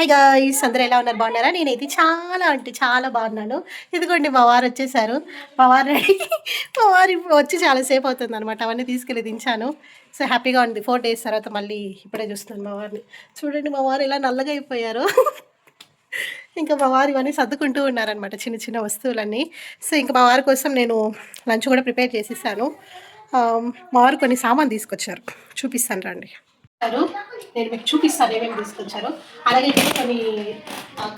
Hi guys అందరూ ఎలా ఉన్నారు? బాగున్నారా? నేనైతే చాలా అంటే చాలా బాగున్నాను. ఇదిగోండి మా వారు వచ్చేసారు. మా వారు రెడీ. మా వారు వచ్చి చాలాసేపు అవుతుంది అనమాట అవన్నీ తీసుకెళ్ళి దించాను. సో హ్యాపీగా ఉంది. ఫోర్ డేస్ తర్వాత మళ్ళీ ఇప్పుడే చూస్తున్నాను మా వారిని. చూడండి మా వారు ఎలా నల్లగా అయిపోయారు. ఇంకా మా వారు ఇవన్నీ సర్దుకుంటూ ఉన్నారనమాట చిన్న చిన్న వస్తువులన్నీ. సో ఇంకా మా వారి కోసం నేను లంచ్ కూడా ప్రిపేర్ చేసేసాను. మా వారు కొన్ని సామాన్ తీసుకొచ్చారు. చూపిస్తాను రండి. తీసుకొచ్చారు నేను మీకు చూపిస్తాను ఏమేమి తీసుకొచ్చారు. అలాగే ఇక్కడ కొన్ని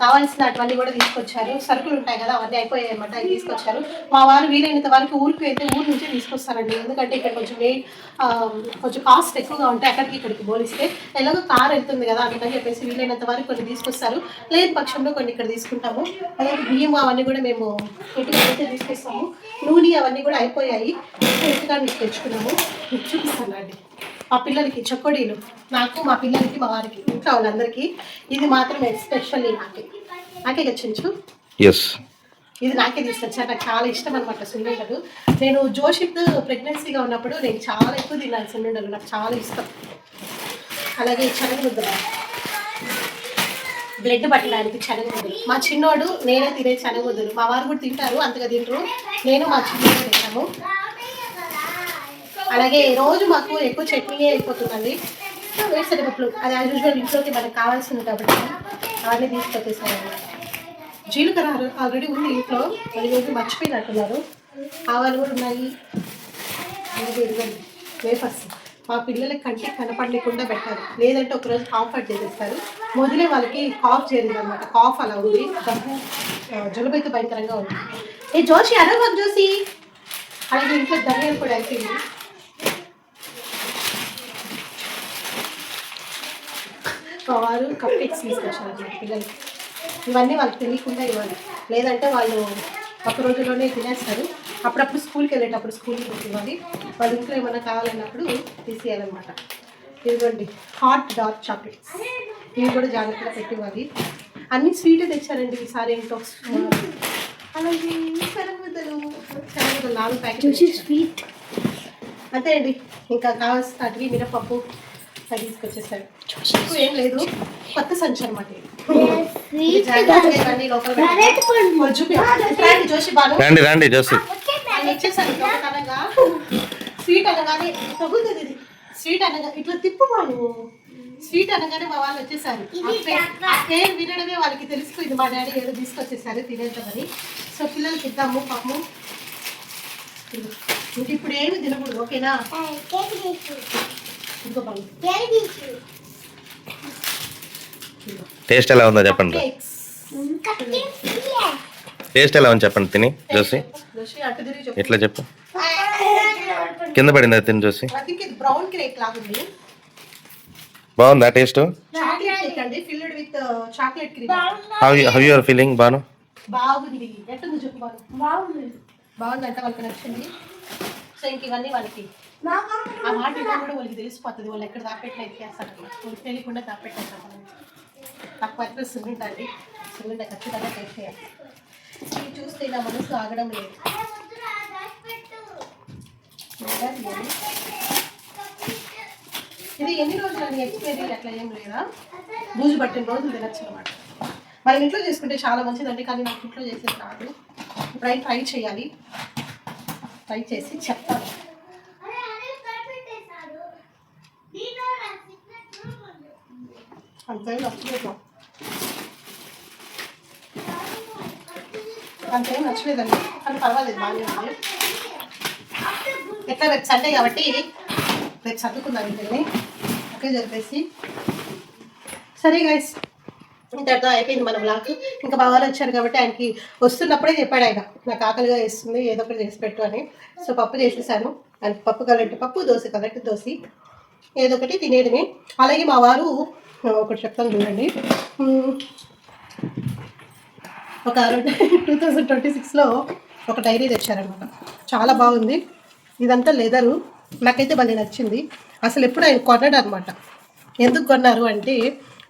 కావాల్సినటువంటి కూడా తీసుకొచ్చారు. సరుకులు ఉంటాయి కదా అవన్నీ అయిపోయాయి అనమాట అవి తీసుకొచ్చారు. మా వారు వీలైనంత వరకు ఊరికి అయితే ఊరు నుంచే తీసుకొస్తారండి. ఎందుకంటే ఇక్కడ కొంచెం మెయిన్ కొంచెం కాస్ట్ ఎక్కువగా ఉంటాయి అక్కడికి ఇక్కడికి పోలిస్తే ఎలాగో కార్ వెళ్తుంది కదా అందుకని చెప్పేసి వీలైనంత వరకు కొన్ని తీసుకొస్తారు. లేని పక్షంలో కొన్ని ఇక్కడ తీసుకుంటాము. అలాగే బియ్యం అవన్నీ కూడా మేము ఇంటికి తీసుకొస్తాము. నూనె అవన్నీ కూడా అయిపోయాయి. ఇంటికాడ నుంచి తెచ్చుకున్నాము. చూపిస్తాను అండి. మా పిల్లలకి చొక్కడీలు నాకు మా పిల్లలకి మా వారికి ఇంట్లో వాళ్ళందరికీ ఇది మాత్రం ఎస్పెషల్లీ నాకే. నాకే తెచ్చించు ఎస్ ఇది నాకే తీసుకొచ్చారు. నాకు చాలా ఇష్టం అనమాట సున్నుండలు. నేను జోషిత్ ప్రెగ్నెన్సీగా ఉన్నప్పుడు నేను చాలా ఎక్కువ తిన్నాను సున్నుండలు. నాకు చాలా ఇష్టం. అలాగే శనగముద్దలు బ్లడ్ పట్టడానికి శనగముద్దలు మా చిన్నోడు నేనే తినే శనగముద్దలు మా వారు కూడా తింటారు అంతగా తింటారు. నేను మా చిన్నోడు తింటాము. అలాగే రోజు మాకు ఎక్కువ చట్నీ అయిపోతుందండి. వేసేటప్పుడు అది యాజ్ యూజువల్ ఇంట్లోకి మనకు కావాల్సింది కాబట్టి అవన్నీ తీసుకొచ్చేసాను జీలకర్ర ఆల్రెడీ ఉంది ఇంట్లో. అది రోజు మర్చిపోయినట్టున్నారు. ఆవాలు కూడా ఉన్నాయి. అలాగే ఇదిగోండి వేఫర్స్ మా పిల్లలకి కంటికి కనపడకుండా పెట్టాలి. లేదంటే ఒకరోజు కాంఫర్ట్ చేసేస్తారు. మొదలే వాళ్ళకి కాఫ్ చేరింది అనమాట కాఫ్ అలా ఉంది. దగ్గు జలుబైతే భయంకరంగా ఉంది. ఏ జోషి అడగ జోసి అలాగే ఇంట్లో ధనియాలు కూడా అయిపోయింది వారు కప్ కేక్స్ తీసుకొచ్చారు పిల్లలకి. ఇవన్నీ వాళ్ళకి తెలియకుండా ఇవ్వాలి. లేదంటే వాళ్ళు ఒక రోజులోనే తినేస్తారు. అప్పుడప్పుడు స్కూల్కి వెళ్ళేటప్పుడు స్కూల్కి ఇవ్వాలి వాళ్ళ ఇంట్లో ఏమైనా కావాలన్నప్పుడు తీసేయాలన్నమాట. ఇదిగోండి హాట్ డార్క్ చాక్లెట్స్ ఇవి కూడా జాగ్రత్తగా పెట్టి ఇవ్వాలి. అన్ని స్వీట్ తెచ్చారండి ఈసారి ఏంటో అలాగే శనగముద్దలు నాలుగు ప్యాకెట్ స్వీట్ అంతే అండి ఇంకా కావాల్సిన అడిగి మినపప్పు. అది తీసుకొచ్చేసారు ఎక్కువ ఏం లేదు. కొత్త సంచి అనమాట. వాళ్ళు రండి రండి రండి జోసి స్వీట్ అనగానే తగ్గుతుంది ఇది. స్వీట్ అనగా ఇట్లా తిప్పు బాలు. స్వీట్ అనగానే మా వాళ్ళు వచ్చేసారు. పేరు వినడమే వాళ్ళకి తెలిసిపోయింది. మా డాడీ ఏదో తీసుకొచ్చేసారు తినేద్దామని సో పిల్లలకి ఇద్దాము పాపము. ఇంక ఇప్పుడు ఏమి తినకూడదు ఓకేనా? ఇదిగో. టేస్ట్ ఎలా ఉందో చెప్పండి. టేస్ట్ ఎలా ఉంది చెప్పండి తిని జోసి. అటు ఎట్లా చెప్పు? కింద పడింది అది తిని జోసి? బాగుందా టేస్ట్ చాక్లెట్ కేక్ అండి filled with chocolate cream how your feeling Banu? బాగుంది. చెప్పు బాగు బాగుందంట వాళ్ళకి నచ్చింది? సో ఇంక ఇవన్నీ వాళ్ళకి ఆ మాట కూడా వాళ్ళకి తెలిసిపోతుంది. వాళ్ళు ఎక్కడ దాపెట్టిన ఎత్తికేస్తారు వాళ్ళకి తెలియకుండా దాపెట్టేస్తారు తక్కువ అయితే అండి? సున్నింట ఖచ్చితంగా టేస్ట్ చేయాలి. ఇది చూస్తే నా మనసు ఆగడం లేదు. ఇది ఎన్ని రోజులు అని ఎక్స్పైరీ అట్లా ఏం లేదా? బూజు పట్టిన రోజులు తినచ్చు అనమాట మనం ఇంట్లో చేసుకుంటే చాలా మంచిదండి కానీ నాకు ఇంట్లో చేసేది రాదు ఇప్పుడు ట్రై చేయాలి. ట్రై చేసి చెప్తాను. అంతే నచ్చలేదు అంతేం నచ్చలేదండి కానీ పర్వాలేదు బాగానే ఉంది. ఎట్లా రేపు సండే కాబట్టి రేపు చదువుకుందాం వీటిని ఓకే జరిపేసి. సరే గైస్ ఇంతటితో అయిపోయింది మన బ్లాగ్ ఇంకా బాగా వచ్చారు కాబట్టి ఆయనకి వస్తున్నప్పుడే చెప్పాడు ఆయన. నాకు ఆకలిగా వేస్తుంది ఏదో ఒకటి చేసి పెట్టు అని. సో పప్పు చేసేసాను. ఆయనకి పప్పు కలెక్ట్ పప్పు దోశ కలెక్ట్ దోశ. ఏదో ఒకటి తినేయడమే. అలాగే మా వారు ఒకటి చెప్తాను చూడండి. ఒక టూ థౌజండ్ ట్వంటీ సిక్స్లో ఒక డైరీ తెచ్చారనమాట చాలా బాగుంది. ఇదంతా లెదరు. నాకైతే భలే నచ్చింది. అసలు ఎప్పుడు ఆయన కొన్నాడు అనమాట ఎందుకు కొన్నారు అంటే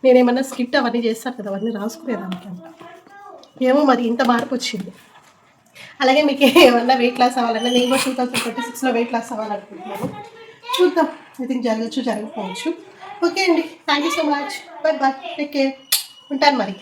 నేనేమన్నా స్కిట్ అవన్నీ చేస్తాను కదా అవన్నీ రాసుకునేదానికి అంట. ఏమో మరి ఇంత మార్పు వచ్చింది. అలాగే మీకు ఏమన్నా వెయిట్ లాస్ అవ్వాలన్నా నేను కూడా టూ థౌసండ్ ట్వంటీ సిక్స్లో వెయిట్ లాస్ అవ్వాలనుకుంటున్నాను. చూద్దాం ఐ థింక్ జరగచ్చు జరగకపోవచ్చు ఓకే అండి thank you so much bye bye take care ఉంటాను మరి